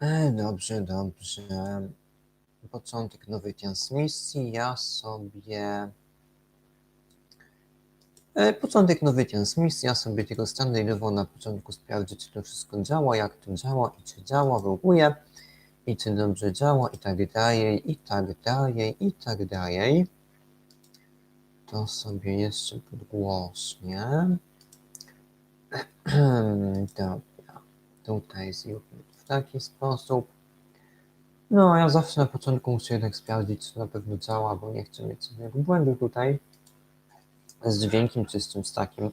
E, Dobrze, dobrze. Początek nowej transmisji. Ja sobie. E, Początek nowej transmisji. Ja sobie tylko standardowo na początku sprawdzę, czy to wszystko działa, jak to działa i czy działa w ogóle. I czy dobrze działa, i tak dalej, i tak dalej, i tak dalej. To sobie jeszcze podgłośnie. Dobra, tutaj zróbmy w taki sposób. No, ja zawsze na początku muszę jednak sprawdzić, czy na pewno działa, bo nie chcę mieć żadnego błędu tutaj z dźwiękiem czy z takim.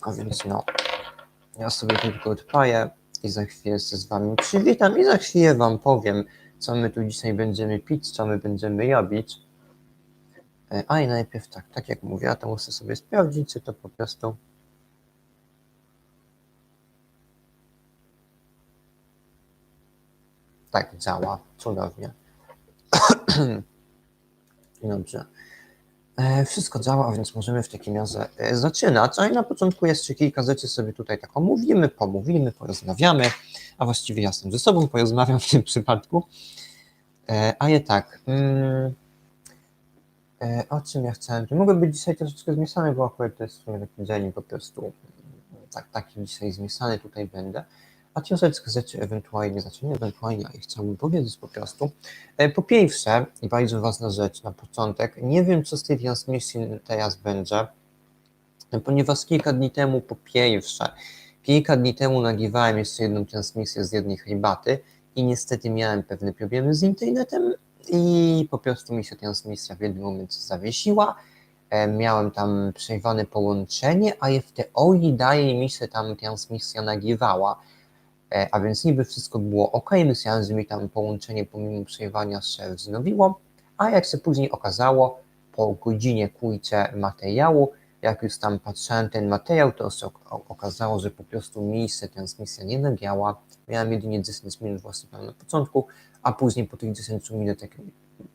A więc no, ja sobie tylko odpaję i za chwilę się z Wami przywitam i za chwilę Wam powiem, co my tu dzisiaj będziemy pić, co my będziemy robić. E, Ale najpierw tak, tak jak mówię, ja to muszę sobie sprawdzić, czy to po prostu tak działa. Cudownie. Dobrze. E, Wszystko działa, więc możemy w takim razie e, zaczynać. A i na początku jeszcze kilka rzeczy sobie tutaj tak omówimy, pomówimy, porozmawiamy, a właściwie ja sam ze sobą porozmawiam w tym przypadku. E, A je tak. mm, O czym ja chciałem? Mogę być dzisiaj troszeczkę zmieszany, bo akurat to jest w sumie taki dzień po prostu mm, tak, taki dzisiaj zmieszany tutaj będę. A troszeczkę rzeczy ewentualnie, znaczy nie ewentualnie, ale chciałbym powiedzieć po prostu. E, Po pierwsze, i bardzo ważna rzecz na początek, nie wiem co z tej transmisji teraz będzie, ponieważ kilka dni temu, po pierwsze, kilka dni temu nagrywałem jeszcze jedną transmisję z jednej herbaty i niestety miałem pewne problemy z internetem i po prostu mi się transmisja w jednym momencie zawiesiła. E, Miałem tam przerwane połączenie, ale w teorii dalej mi się tam transmisja nagrywała. E, A więc niby wszystko było ok, myślałem, że mi tam połączenie pomimo przerwania się wznowiło, a jak się później okazało, po godzinie kurczę materiału, jak już tam patrzyłem ten materiał, to się ok- okazało, że po prostu mi się transmisja nie nagiała. Miałem jedynie 10 minut właśnie tam na początku, a później po tych 10 minutach,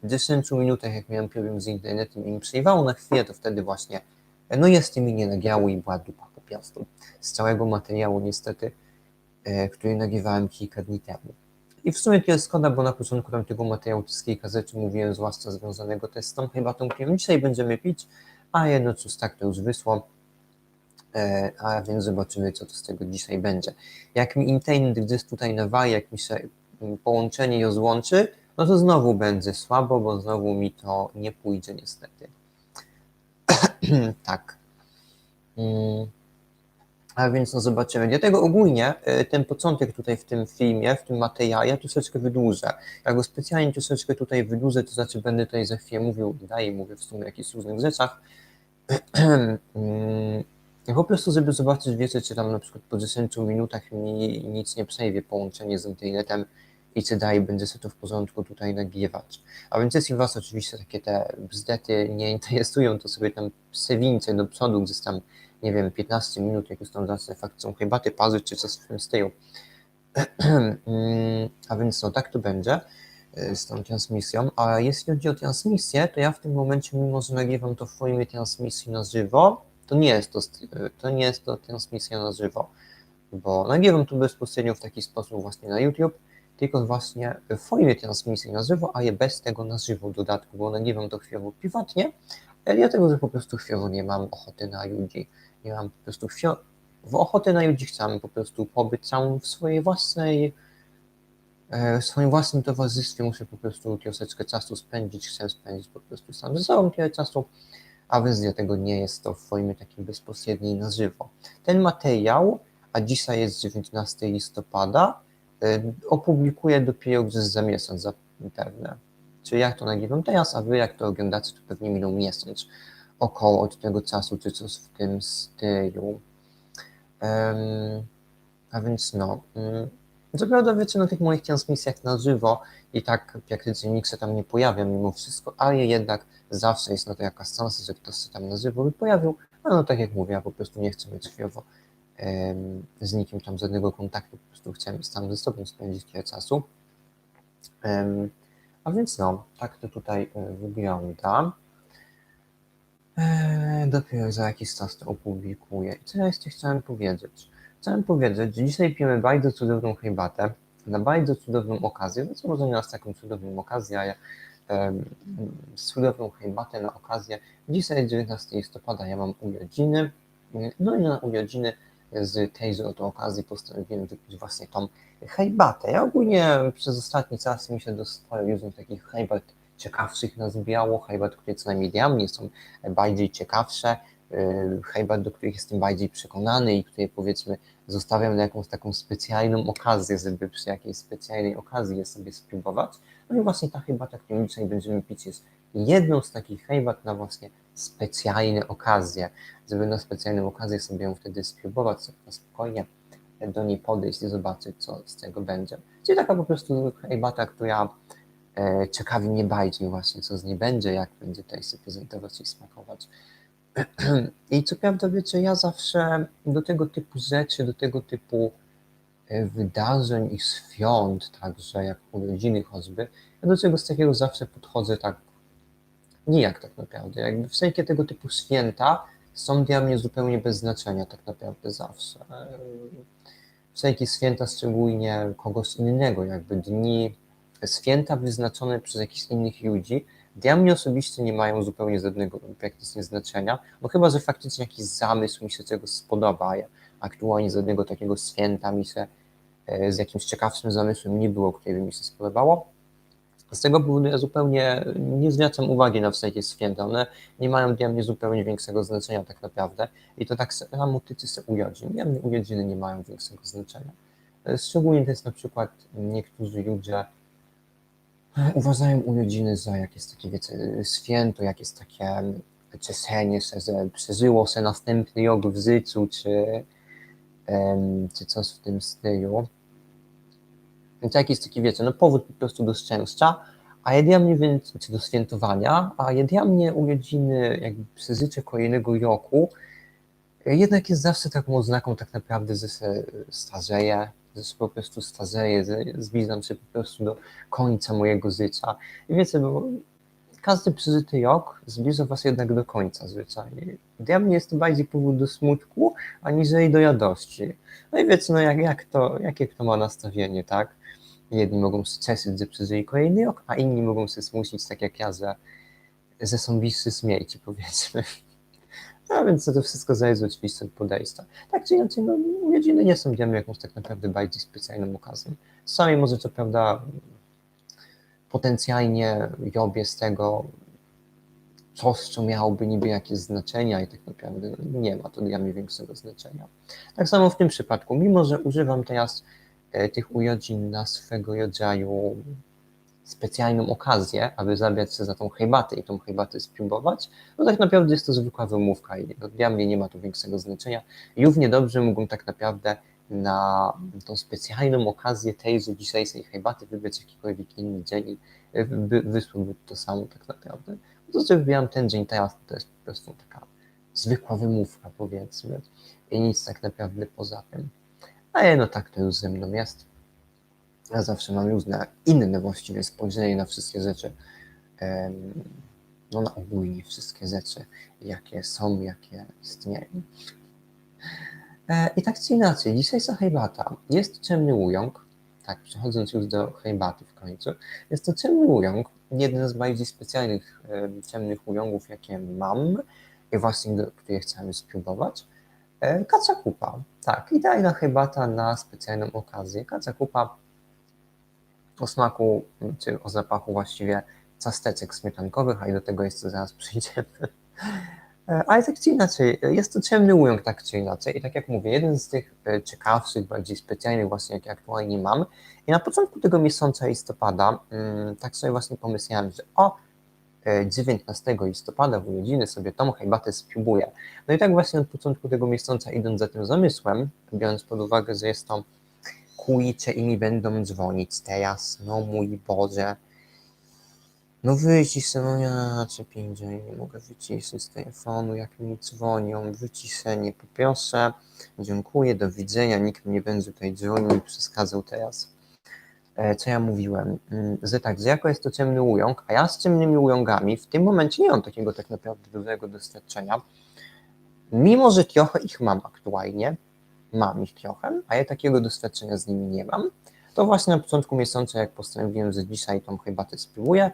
10 minutach jak miałem problem z internetem i mi przerwało na chwilę, to wtedy właśnie, no jest mi nie nagiało i była dupa po prostu. Z całego materiału niestety e, który nagrywałem kilka dni temu. I w sumie to jest szkoda, bo na początku tamtego materiału z kilka rzeczy mówiłem, zwłaszcza związanego z tą herbatą, którą dzisiaj będziemy pić, a jedno cóż, tak to już wyszło, e, a więc zobaczymy, co to z tego dzisiaj będzie. Jak mi internet gdzieś tutaj nawali, jak mi się mm, połączenie rozłączy, no to znowu będzie słabo, bo znowu mi to nie pójdzie niestety. tak. Mm. A więc no zobaczymy. Dlatego ogólnie e, ten początek tutaj w tym filmie, w tym materiale troszeczkę wydłużę. Jak go specjalnie troszeczkę tutaj wydłużę, to znaczy będę tutaj za chwilę mówił, dalej mówię w sumie o jakichś różnych rzeczach. Mm, Po prostu, żeby zobaczyć, wiecie, czy tam na przykład po 10 minutach mi nic nie przejdzie połączenie z internetem i czy dalej będzie sobie to w porządku tutaj nagrywać. A więc jeśli Was oczywiście takie te bzdety nie interesują, to sobie tam przewincie do przodu, gdzieś tam nie wiem, 15 minut, jak już tam zacznę fakcją herbaty parzyć, czy coś w tym stylu. Mm, A więc no, tak to będzie y, z tą transmisją. A jeśli chodzi o transmisję, to ja w tym momencie, mimo że nagrywam to w formie transmisji na żywo, to nie jest to, y, to nie jest to transmisja na żywo, bo nagrywam to bezpośrednio w taki sposób właśnie na YouTube, tylko właśnie w formie transmisji na żywo, a je bez tego na żywo w dodatku, bo nagrywam to chwilowo prywatnie, dlatego, że po prostu chwilowo nie mam ochoty na ludzi nie mam po prostu chwio- w ochotę na ludzi chciałem po prostu pobyć sam w swojej własnej e, w swoim własnym towarzystwie muszę po prostu troszeczkę czasu spędzić, chcę spędzić po prostu sam ze sobą tyle czasu, a więc dlatego nie jest to w formie takiej bezpośredniej na żywo. Ten materiał, a dzisiaj jest 19 listopada, e, opublikuję dopiero gdzieś za miesiąc zapewne. Czyli jak to nagrywam teraz, a wy jak to oglądacie, to pewnie minął miesiąc około od tego czasu, czy coś w tym stylu. Em, a więc no. mm, Co prawda wiecie, na tych moich transmisjach na żywo i tak praktycznie nikt się tam nie pojawia mimo wszystko, ale jednak zawsze jest na to jakaś szansa, że ktoś się tam na żywo by pojawił, a no tak jak mówię, ja po prostu nie chcę mieć chwilowo em, z nikim tam żadnego kontaktu, po prostu chcę tam ze sobą spędzić tyle czasu. Em, a więc no, tak to tutaj e, wygląda. Eee, dopiero za jakiś czas to opublikuję. Co ja jeszcze chciałem powiedzieć? chciałem powiedzieć, że dzisiaj pijemy bardzo cudowną herbatę na bardzo cudowną okazję, więc może nie nas taką cudowną okazję, ale em, cudowną herbatę na okazję. Dzisiaj 19 listopada ja mam urodziny, no i na urodziny z tejże oto okazji postanowiłem wypić właśnie tą herbatę. Ja ogólnie przez ostatni czas mi się do sporo różnych takich herbat ciekawszych nazbiało, herbat, które co najmniej dla mnie są bardziej ciekawsze, yy, herbat, do których jestem bardziej przekonany i które powiedzmy zostawiam na jakąś taką specjalną okazję, żeby przy jakiejś specjalnej okazji je sobie spróbować. No i właśnie ta herbata, którą dzisiaj będziemy pić jest jedną z takich herbat na właśnie specjalne okazje, żeby na specjalną okazję sobie ją wtedy spróbować, sobie na spokojnie do niej podejść i zobaczyć, co z tego będzie. Czyli taka po prostu herbata, która ciekawi mnie bardziej właśnie, co z niej będzie, jak będzie tutaj się prezentować i smakować. I co prawda, wiecie, ja zawsze do tego typu rzeczy, do tego typu e, wydarzeń i świąt, także jak urodziny choćby, ja do czegoś takiego zawsze podchodzę tak nijak tak naprawdę. Jakby wszelkie tego typu święta są dla mnie zupełnie bez znaczenia tak naprawdę zawsze. E, Wszelkie święta, szczególnie kogoś innego, jakby dni, święta wyznaczone przez jakichś innych ludzi, dla mnie osobiście nie mają zupełnie żadnego praktycznie znaczenia, bo chyba, że faktycznie jakiś zamysł mi się czegoś spodoba, ja aktualnie żadnego takiego święta mi się e, z jakimś ciekawszym zamysłem nie było, które by mi się spodobało. Z tego powodu ja zupełnie nie zwracam uwagi na wszelkie święta. One nie mają dla mnie zupełnie większego znaczenia tak naprawdę. I to tak samo tyczy urodzin. Dla mnie urodziny nie mają większego znaczenia. E, Szczególnie to jest na przykład niektórzy ludzie uważają urodziny za jakieś takie, wiecie, święto, jakieś takie cieszenie się, że przeżyło się następny rok w życiu, czy, em, czy coś w tym stylu. Więc jakiś taki, wiecie, no powód po prostu do szczęścia, a dla mnie więc, czy do świętowania, a dla mnie urodziny, jakby przeżycie kolejnego roku, e, jednak jest zawsze taką oznaką tak naprawdę, że się starzeję, że się po prostu starzeję, że zbliżam się po prostu do końca mojego życia. I wiecie, bo każdy przeżyty rok zbliża was jednak do końca zwyczajnie. Dla mnie jest to bardziej powód do smutku, aniżeli do radości. No i wiecie, no jak, jak to, jakie kto ma nastawienie, tak? Jedni mogą się cieszyć, że przeżyli kolejny rok, a inni mogą się smucić, tak jak ja, że, że są bliscy śmierci, powiedzmy. No więc to wszystko zależy oczywiście od podejścia. Tak czy inaczej, no, urodziny nie są dla mnie jakąś tak naprawdę bardziej specjalną okazją. Czasami może co prawda potencjalnie robię z tego coś, co miałoby niby jakieś znaczenia i tak naprawdę no, nie ma to dla mnie większego znaczenia. Tak samo w tym przypadku, mimo że używam teraz e, tych urodzin na swego rodzaju specjalną okazję, aby zabrać się za tą herbatę i tą herbatę spróbować, no tak naprawdę jest to zwykła wymówka i no, dla mnie nie ma to większego znaczenia. Równie dobrze mógłbym tak naprawdę na tą specjalną okazję tejże dzisiejszej herbaty wybrać jakikolwiek inny dzień i e, wy, wysłałby to samo tak naprawdę. To, że wybieram ten dzień teraz, to jest po prostu taka zwykła wymówka powiedzmy i nic tak naprawdę poza tym. Ale no tak to już ze mną jest. Ja zawsze mam różne inne właściwie spojrzenie na wszystkie rzeczy. No na ogólnie wszystkie rzeczy, jakie są, jakie istnieją. E, I tak czy inaczej, dzisiejsza herbata jest ciemny ująg, tak, przechodząc już do herbaty w końcu, jest to ciemny ująg, jeden z bardziej specjalnych ciemnych ujągów, jakie mam i właśnie do, które chciałem spróbować. E, Kaca kupa, tak, idealna herbata na specjalną okazję. Kaca kupa o smaku, czy o zapachu właściwie ciasteczek śmietankowych, a i do tego jeszcze zaraz przyjdziemy. E, Ale tak czy inaczej, jest to ciemny ująg, tak czy inaczej. I tak jak mówię, jeden z tych e, ciekawszych, bardziej specjalnych właśnie, jakie aktualnie mam. I na początku tego miesiąca listopada, mm, tak sobie właśnie pomyślałem, że o, e, 19 listopada w urodziny sobie tą herbatę spróbuję. No i tak właśnie od początku tego miesiąca idąc za tym zamysłem, biorąc pod uwagę, że jest to kurczę i mi będą dzwonić teraz, no mój Boże, no wycisz, no ja cię pindzę, nie mogę wyciszyć z telefonu, jak mi dzwonią, wyciszenie, poproszę, dziękuję, do widzenia, nikt mi nie będzie tutaj dzwonił i przeszkadzał teraz. E, Co ja mówiłem? Mm, Że tak, że jako jest to ciemny ująg, a ja z ciemnymi ujągami w tym momencie nie mam takiego tak naprawdę dobrego doświadczenia, mimo że trochę ich mam aktualnie, mam ich trochę, a ja takiego doświadczenia z nimi nie mam, to właśnie na początku miesiąca, jak postanowiłem, że dzisiaj tą herbatę spróbuję,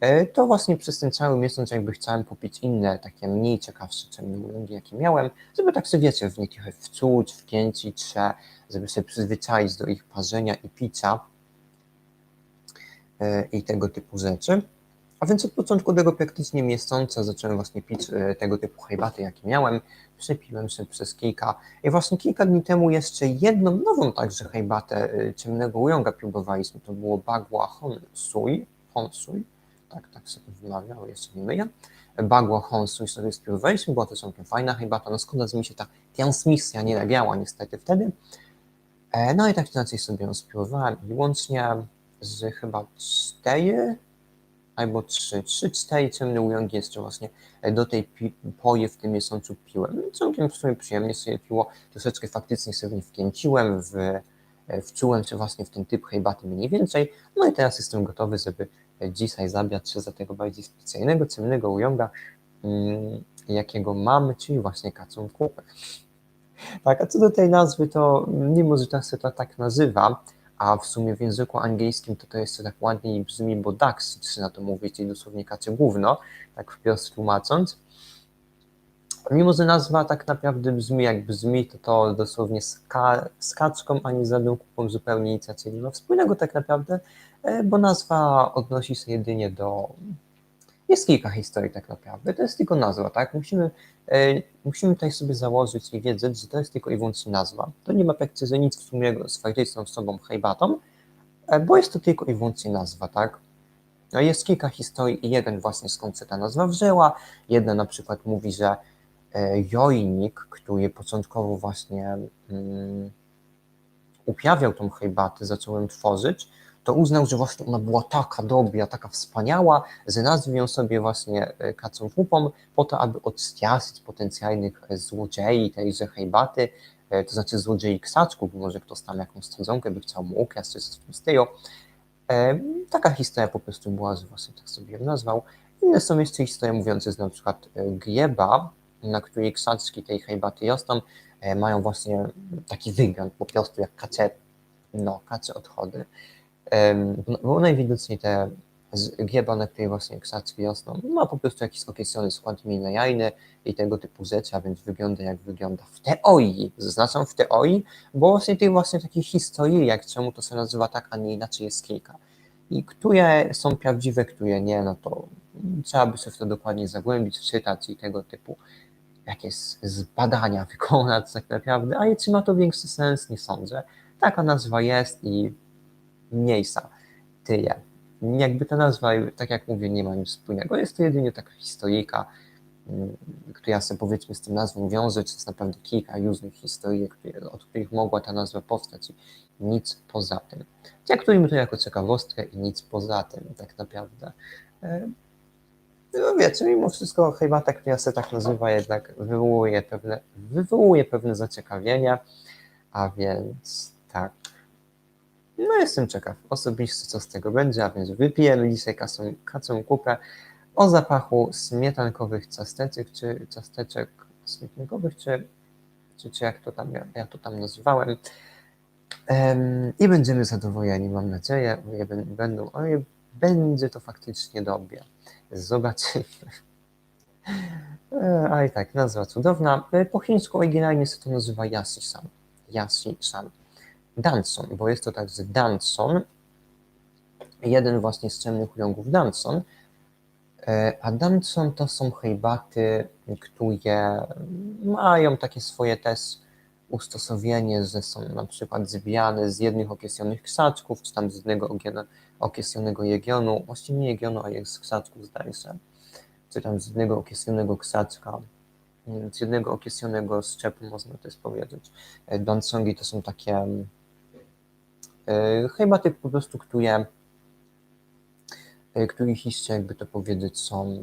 e, to właśnie przez ten cały miesiąc jakby chciałem kupić inne, takie mniej ciekawsze ciemnolungi, jakie miałem, żeby tak sobie, wiecie, w nie trochę wczuć, wpięcić się, żeby się przyzwyczaić do ich parzenia i picia e, i tego typu rzeczy. A więc od początku tego praktycznie miesiąca zacząłem właśnie pić e, tego typu herbaty, jakie miałem. Przepiłem się przez kilka. I właśnie kilka dni temu jeszcze jedną nową także herbatę e, ciemnego ująga próbowaliśmy. To było Bagua Honsui. Honsui. Tak, tak sobie wymawia, o jeszcze nie myję. Bagua Honsui sobie spróbowaliśmy. Była to całkiem fajna herbata. No szkoda, że mi się ta transmisja nie nagrała niestety wtedy. E, No i tak inaczej sobie ją spróbowałem i łącznie z chyba cztery albo trzy, trzy, cztery ciemne ujągi jeszcze właśnie e, do tej pory w tym miesiącu piłem. Całkiem w sumie przyjemnie sobie piło, troszeczkę faktycznie sobie wkręciłem, w, e, wczułem się właśnie w ten typ herbaty mniej więcej, no i teraz jestem gotowy, żeby dzisiaj zabrać się za tego bardziej specjalnego ciemnego ująga, mm, jakiego mamy, czyli właśnie kacą kupę. Tak, a co do tej nazwy, to mimo, że tak się to tak nazywa, a w sumie w języku angielskim to to jeszcze tak ładniej brzmi, bo czy na to mówić, czyli dosłownie kacie gówno, tak wprost tłumacząc. Mimo, że nazwa tak naprawdę brzmi jak brzmi, to to dosłownie z, z kaczką, a nie z żadną kupą zupełnie nic raczej nie ma wspólnego tak naprawdę, e, bo nazwa odnosi się jedynie do... Jest kilka historii tak naprawdę, to jest tylko nazwa, tak? Musimy, e, musimy tutaj sobie założyć i wiedzieć, że to jest tylko i wyłącznie nazwa. To nie ma praktycznie nic wspólnego z faktyczną osobą herbatą, e, bo jest to tylko i wyłącznie nazwa, tak? No jest kilka historii i jeden właśnie skąd się ta nazwa wzięła. Jedna na przykład mówi, że e, jojnik, który początkowo właśnie mm, uprawiał tą herbatę, zaczął tworzyć, to uznał, że właśnie ona była taka dobra, taka wspaniała, że nazwał ją sobie właśnie e, kacą pupą po to, aby odstraszyć potencjalnych e, złodziei tejże herbaty, e, to znaczy złodziei krzaczków, może ktoś tam jakąś sadzonkę by chciał mu ukraść, czy coś stylu. E, Taka historia po prostu była, że właśnie tak sobie ją nazwał. Inne są jeszcze historie mówiące, że na przykład Gieba, na której krzaczki tej herbaty rosną, e, mają właśnie taki wygląd po prostu jak kacze, no, kacze odchody. Em, no, najwidoczniej te Gieba, na której właśnie krzaczki rosną, ma po prostu jakiś określony skład mineralny i tego typu rzeczy, a więc wygląda jak wygląda w teorii, zaznaczam w teorii, bo właśnie tych właśnie takich historii, jak czemu to się nazywa tak, a nie inaczej jest kilka. I które są prawdziwe, które nie, no to trzeba by się w to dokładnie zagłębić, wczytać i tego typu jakieś zbadania wykonać tak naprawdę, ale czy ma to większy sens, nie sądzę. Taka nazwa jest i mniejsza, tyle. Jakby ta nazwa, tak jak mówię, nie ma nic wspólnego, jest to jedynie taka historyjka, mm, która sobie powiedzmy z tą nazwą wiąże, czy jest naprawdę kilka różnych historii, od których mogła ta nazwa powstać i nic poza tym. Traktujmy to jako ciekawostkę i nic poza tym tak naprawdę. E, No wiecie, mimo wszystko herbata, która się tak nazywa, jednak wywołuje pewne, wywołuje pewne zaciekawienie, a więc tak. No jestem ciekaw osobiście, co z tego będzie, a więc wypijemy dzisiaj kacą, kacą kupę o zapachu śmietankowych ciasteczek, czy ciasteczek śmietankowych, czy, czy, czy jak to tam, ja, ja to tam nazywałem. Em, I będziemy zadowoleni, mam nadzieję, o będą, o będzie to faktycznie dobre. Zobaczymy. E, A i tak, nazwa cudowna. E, Po chińsku oryginalnie się to nazywa Yasi-san. Yasi-san. Danson, bo jest to także Danson, jeden właśnie z ciemnych ujągów Danson, E, a Danson to są herbaty, które mają takie swoje też ustosowienie, że są na przykład zbijane z jednych określonych krzaczków, czy tam z jednego ogiena- określonego regionu, właściwie nie regionu, a jest z krzaczków zdaje się, czy tam z jednego określonego krzaczka, z jednego określonego szczepu można też powiedzieć. E, Dansongi to są takie mm, herbaty po prostu, które e, których liście, jakby to powiedzieć, są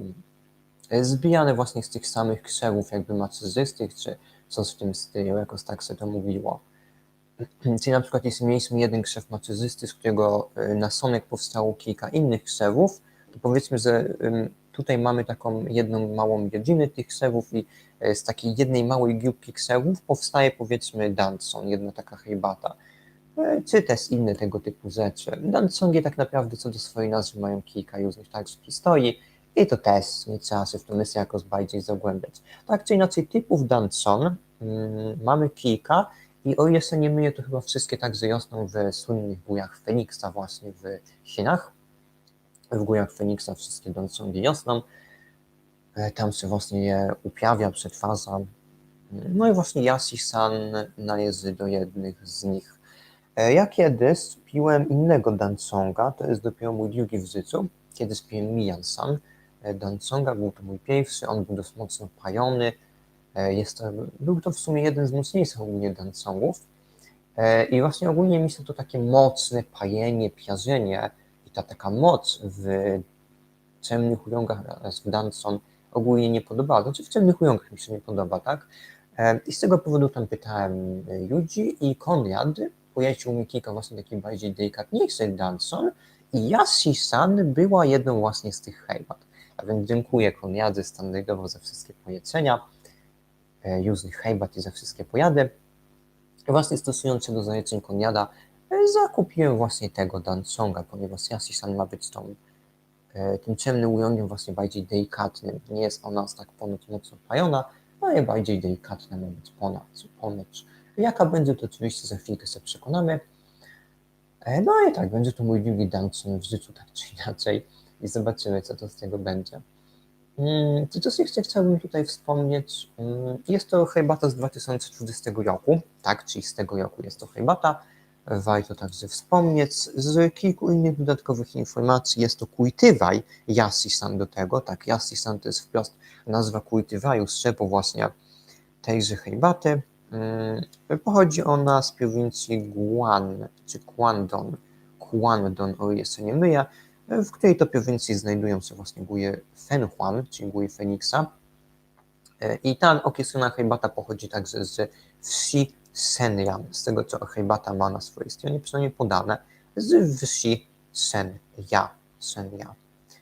e, zbijane właśnie z tych samych krzewów, jakby macerzystych, czy coś w tym stylu, jakoś tak się to mówiło. Czyli na przykład jeśli mieliśmy jeden krzew macerzysty, z którego e, nasonek powstało kilka innych krzewów, to powiedzmy, że tutaj mamy taką jedną małą godzinę tych krzewów i e, z takiej jednej małej grupki krzewów powstaje powiedzmy Danson, jedna taka herbata, E, czy też inne tego typu rzeczy. Dansongi tak naprawdę co do swojej nazwy mają kilka różnych także historii i to też nie trzeba się w to myślę jakoś bardziej zagłębiać. Tak czy inaczej typów Danson mm, mamy kilka i o ile się nie myję, to chyba wszystkie także rosną w słynnych górach Feniksa właśnie w Chinach. W górach Feniksa wszystkie Dansongi rosną. E, Tam się właśnie je uprawia, przetwarza. No i właśnie Yasi-san należy do jednych z nich. E, Ja kiedyś piłem innego Dansonga, to jest dopiero mój drugi w życiu. Kiedyś piłem Miyan-san e, Dansonga, był to mój pierwszy, on był dość mocno pajony. E, Jest to, był to w sumie jeden z mocniejszych ogólnie Dansongów. I właśnie ogólnie mi się to takie mocne pajenie, piarzenie i ta taka moc w ciemnych ujągach oraz w Danson ogólnie nie podoba. Znaczy w ciemnych ujągach mi się nie podoba, tak? I z tego powodu tam pytałem ludzi i Konrad pojawił mi kilka właśnie takich bardziej delikatniejszych Danson i Yasi-san była jedną właśnie z tych herbat. A więc dziękuję Konradzie standardowo za wszystkie polecenia e, różnych herbat i za wszystkie pojady. Właśnie stosując się do zaleceń Konrada, e, zakupiłem właśnie tego Dansonga, ponieważ Yasi-san ma być tą, e, tym ciemnym ujęciem właśnie bardziej delikatnym. Nie jest ona aż tak ponoć mocno pajona, ale bardziej delikatna ma być ponad, ponoć. Jaka będzie, to oczywiście za chwilkę sobie przekonamy. E, No i tak, będzie to mój drugi Danson w życiu, tak czy inaczej. I zobaczymy, co to z tego będzie. Mm, To coś jeszcze chciałbym tutaj wspomnieć. Mm, Jest to herbata z 2020 roku, tak, czyli z tego roku jest to herbata. Warto także wspomnieć. Z kilku innych dodatkowych informacji jest to kultywaj Yasi-san do tego. Tak, Yasi-san to jest wprost nazwa kultywaju, z właśnie tejże herbaty. Mm, Pochodzi ona z prowincji Guan, czy Guangdong, Guangdong, o ile nie myję, w której to prowincji znajdują się właśnie góry Fenhuan, czyli góry Feniksa. E, I ta określona herbata pochodzi także z wsi Senrian, z tego co herbata ma na swojej stronie przynajmniej podane, z wsi Senja. Senja.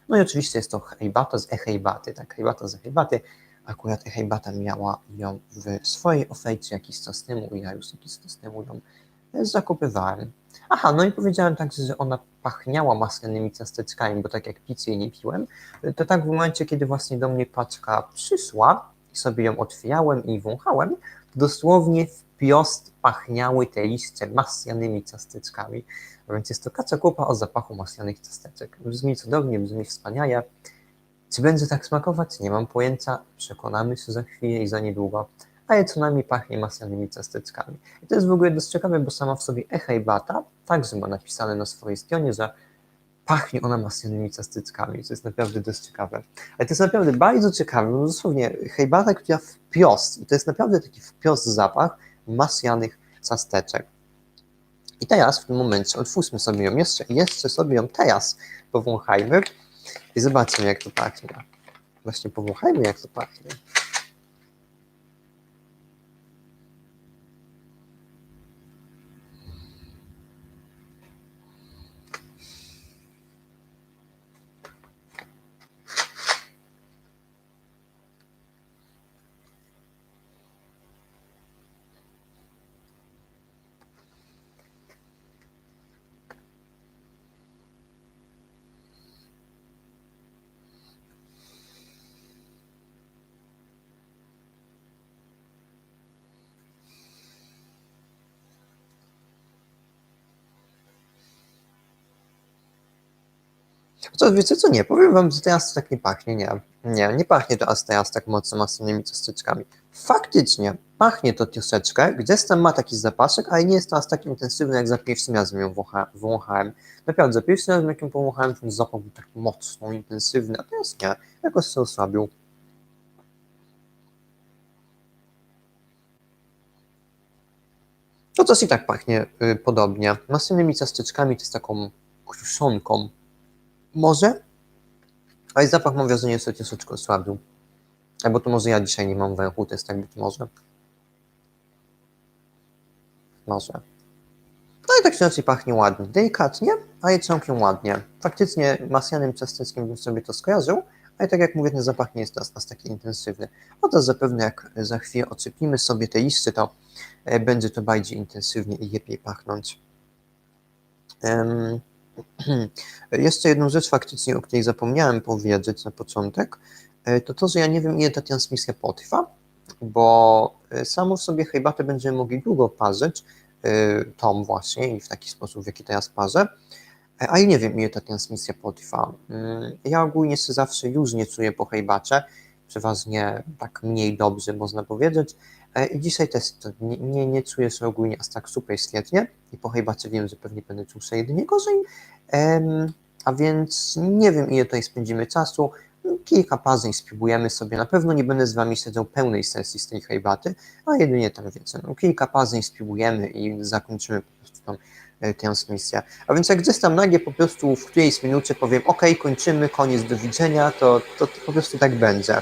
No i oczywiście jest to herbata z e-herbaty, tak, herbata z e-herbaty. Akurat e-herbata miała ją w swojej ofercie jakiś czas temu i ja już jakiś czas temu ją e, zakupywałem. Aha, no i powiedziałem także, że ona pachniała masnymi ciasteczkami, bo tak jak jej nie piłem, to tak w momencie, kiedy właśnie do mnie paczka przyszła i sobie ją otwierałem i wąchałem, to dosłownie wprost pachniały te liście masnymi ciasteczkami. Więc jest to kaca kupa o zapachu masjanych ciasteczek. Brzmi cudownie, brzmi wspaniale. Czy będzie tak smakować? Nie mam pojęcia. Przekonamy się za chwilę i za niedługo. Ale co najmniej pachnie masnymi ciasteczkami. I to jest w ogóle dość ciekawe, bo sama w sobie e-herbata także ma napisane na swojej stronie, że pachnie ona masnymi ciasteczkami, co jest naprawdę dość ciekawe. Ale to jest naprawdę bardzo ciekawe, bo dosłownie herbata, która wprost, i to jest naprawdę taki wprost zapach masjanych ciasteczek. I teraz w tym momencie otwórzmy sobie ją jeszcze, jeszcze sobie ją teraz powąchajmy i zobaczymy jak to pachnie. Właśnie powąchajmy jak to pachnie. Co, wiecie co, nie, powiem wam, że teraz tak nie pachnie, nie. Nie, nie pachnie to aż teraz tak mocno masnymi ciasteczkami. Faktycznie, pachnie to troszeczkę, gdzieś tam ma taki zapaszek, ale nie jest aż tak intensywny, jak za pierwszym razem ją wącha- wąchałem. Naprawdę, za pierwszym razem, jak ją powąchałem, ten zapach był tak mocno intensywny, a teraz nie, jakoś się osłabił. To też i tak pachnie y, podobnie. Masnymi ciasteczkami to jest taką kruszonką, może? Ale zapach mam wrażenie, że się troszeczkę osłabił. Albo to może ja dzisiaj nie mam węchu, to jest tak być może. Może. No i tak czy inaczej pachnie ładnie. Delikatnie, ale całkiem ładnie. Faktycznie masjanym ciasteczkiem bym sobie to skojarzył, Ale tak jak mówię, ten zapach nie jest aż, aż taki intensywny. Chociaż zapewne jak za chwilę oczepimy sobie te listy, to e, będzie to bardziej intensywnie i lepiej pachnąć. Jeszcze jedną rzecz faktycznie, o której zapomniałem powiedzieć na początek, e, to to, że ja nie wiem, ile ta transmisja potrwa, bo e, samo w sobie herbatę będziemy mogli długo parzyć, e, tą właśnie i w taki sposób, w jaki teraz parzę, a ja nie wiem, ile ta transmisja potrwa. Mm, Ja ogólnie się zawsze już nie czuję po herbacie, przeważnie tak mniej dobrze, można powiedzieć, i dzisiaj też to nie, nie, nie czuję się ogólnie aż tak super świetnie i po herbacie wiem, że pewnie będę czuł się jedynie gorzej, a więc nie wiem, ile tutaj spędzimy czasu. Kilka parzeń spróbujemy sobie. Na pewno nie będę z Wami siedział pełnej sesji z tej herbaty, a jedynie tam wiecie, no, kilka parzeń spróbujemy i zakończymy po prostu tą e, transmisję. A więc jak gdzieś tam nagle po prostu w którejś minucie powiem, ok, kończymy, koniec, do widzenia, to, to, to po prostu tak będzie.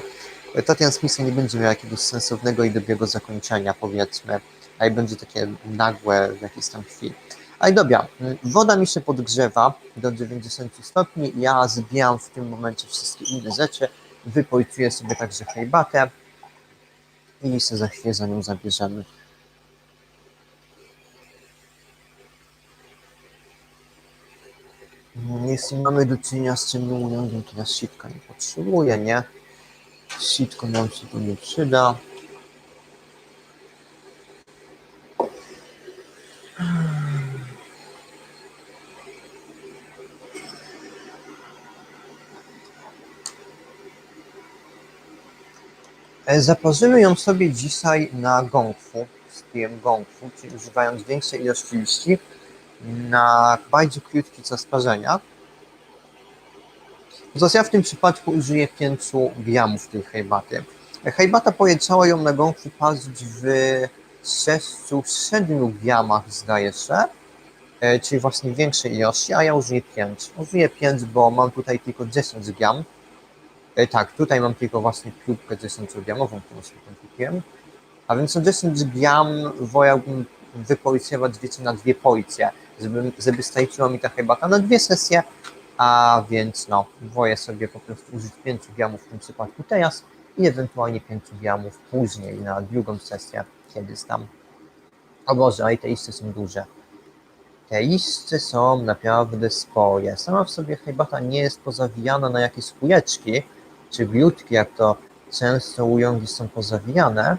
Ta transmisja nie będzie miała jakiegoś sensownego i dobrego zakończenia, powiedzmy, ale będzie takie nagłe w jakiejś tam chwili. Ale dobra, mm, woda mi się podgrzewa do 90 stopni, ja zbijam w tym momencie wszystkie inne rzeczy, wypojcuję sobie także herbatę i się za chwilę za nią zabierzemy. Jeśli mamy do czynienia z ciemnym ujągiem, to nas sitka nie potrzebuje, nie? Sitko nam się tu nie przyda. E, Zaparzymy ją sobie dzisiaj na gąfwu, z kijem gąfwu, czyli używając większej ilości liści na bardzo krótki czas parzenia. Natomiast ja w tym przypadku użyję 5 gramów tej herbaty. Herbata polecała ją na gąfwu parzyć w 6-7 gramach zdaje się, e, czyli właśnie większej ilości, a ja użyję 5. Użyję 5, bo mam tutaj tylko 10 gram. E, Tak, tutaj mam tylko właśnie próbkę 10-gramową, którą sobie kupiłem. A więc na 10 gram wolałbym wypolicjować, wiecie, na dwie policje, żeby, żeby starczyła mi ta herbata na dwie sesje, a więc no, wolę sobie po prostu użyć 5 gramów w tym przypadku teraz i ewentualnie 5 gramów później na drugą sesję kiedyś tam. O Boże, ale te listy są duże. Te listy są naprawdę spore. Sama w sobie herbata nie jest pozawijana na jakieś kuleczki, czy grudki, jak to często ujągi są pozawijane,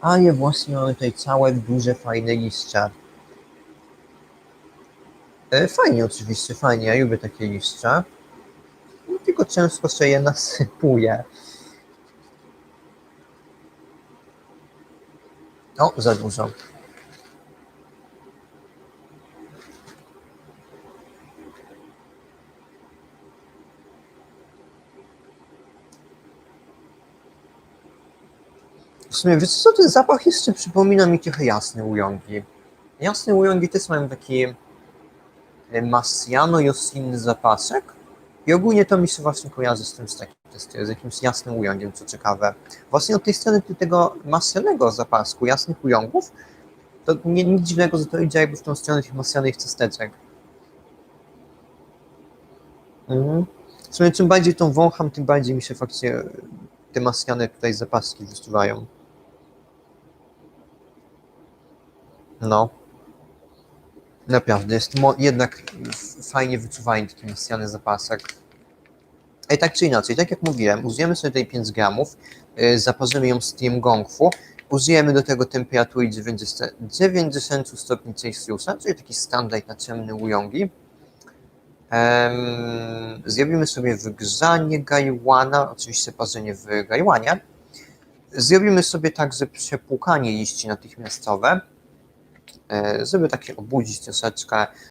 ale właśnie mamy tutaj całe duże, fajne liście. E, Fajnie oczywiście, fajnie, ja lubię takie liście. No, tylko często się je nasypuje. O, za dużo. W sumie, wiesz co, ten zapach jeszcze przypomina mi trochę jasne ujągi. Jasne ujągi też mają taki e, masjano-josinny zapaszek i ogólnie to mi się właśnie kojarzy z tym z takim z jakimś jasnym ujągiem, co ciekawe. Właśnie od tej strony tego masjanego zapasku, jasnych ujągów, to nie, nic dziwnego, że to idzie jakby w tą stronę tych masjanych ciasteczek. Mhm. W sumie czym bardziej tą wącham, tym bardziej mi się faktycznie te masjane tutaj zapaski wyczuwają. No. Naprawdę, jest jednak fajnie wyczuwany taki masjany zapasek. Ej, tak czy inaczej, tak jak mówiłem, użyjemy sobie tutaj 5 gramów, yy, zaparzymy ją z tym gąkwu, użyjemy do tego temperatury 90, 90 stopni Celsjusza, czyli taki standard na ciemne ujągi. Em, zrobimy sobie wygrzanie gajłana, oczywiście parzenie w gajłanie. Zrobimy sobie także przepłukanie liści natychmiastowe, żeby takie obudzić troszeczkę